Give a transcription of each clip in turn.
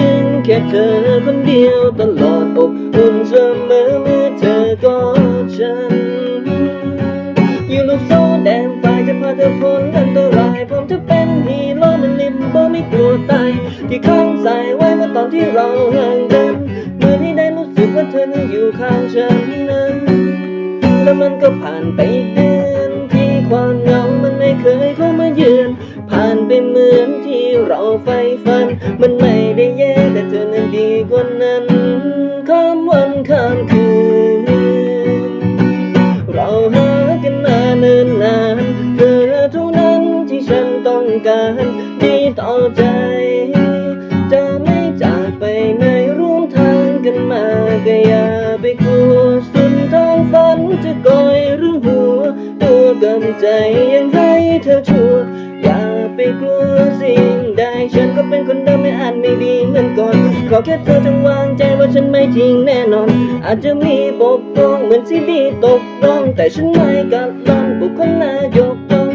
ถึงแค่เธอคนเดียวตลอดอบอุ่นเสมอเมื่อเธอกอดฉัน อยู่ลูกโซ่แดงไฟจะพาเธอพ้นอันตรายผมจะเป็นฮีโร่มันลิมโบไม่กลัวตายที่ข้างใส่ไว้เมื่อตอนที่เราห่างกันเมื่อที่ได้รู้สึกว่าเธอนั้นอยู่ข้างฉันนั้นแล้วมันก็ผ่านไปอีกเดือน เราใฝ่ฝัน มันไม่ได้แย่แต่เธอนั้นดีกว่านั้นข้ามวันข้ามคืน เราหากันมาเนิ่นนานเธอเท่านั้นที่ฉันต้องการดีต่อใจ จะไม่จากไปไหนร่วมทางกันมาก็อย่าไปกลัวสุดทางฝันจะกอยหรือหัว ตัวกำใจยังให้เธอชัวร์อย่าไปกลัวสิ่ง ใดฉันก็เป็นคนเดิมไม่อาจไม่ดีเหมือนก่อนขอแค่เธอจงวางใจว่าฉันไม่ทิ้งแน่นอน อาจจะมีบกพร่องเหมือนซีดีตกร่อง แต่ฉันไม่กัดลองบุคคลน่ายกย่อง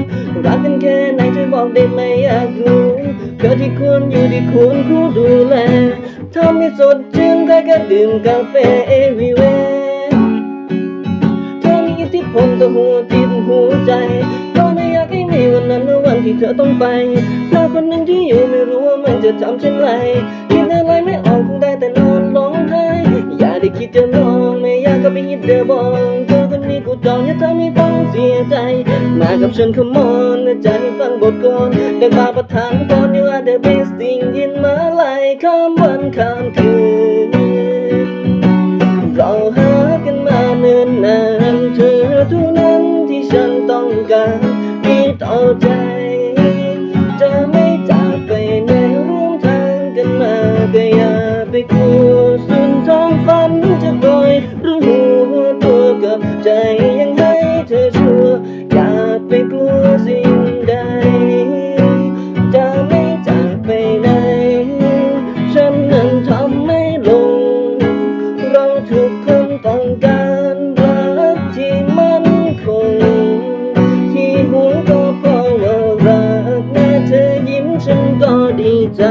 รักกันแค่ไหนช่วยบอกได้ไหมอยากรู้เธอที่ควรอยู่ที่ควรคู่ดูแลทำให้สดชื่นได้ก็ดื่มกาแฟ everywhere เธอมีอิทธิพลต่อหัวจิตหัวใจเพราะไม่อยากให้มีวันนั้น ที่เธอต้องไปเธอคนหนึ่งที่อยู่ไม่รู้ว่ามันจะทำเช่นไรคิดอะไรไม่ออกคงได้แต่นอนร้องไห้อย่าได้คิดจะลองไม่อยากก็ไปฮิตเดอบองเธอคนนี้กูจองอย่าทำให้ต้องเสียใจ มากับฉันขมอนนะจ๊ะให้ฟังบทก่อนได้บาประทานตอน you are the best thing in my life ข้ามวันข้ามคืนเราหากันมาเนิ่นนานเธอเท่านั้นที่ฉันต้องการมีต่ ก็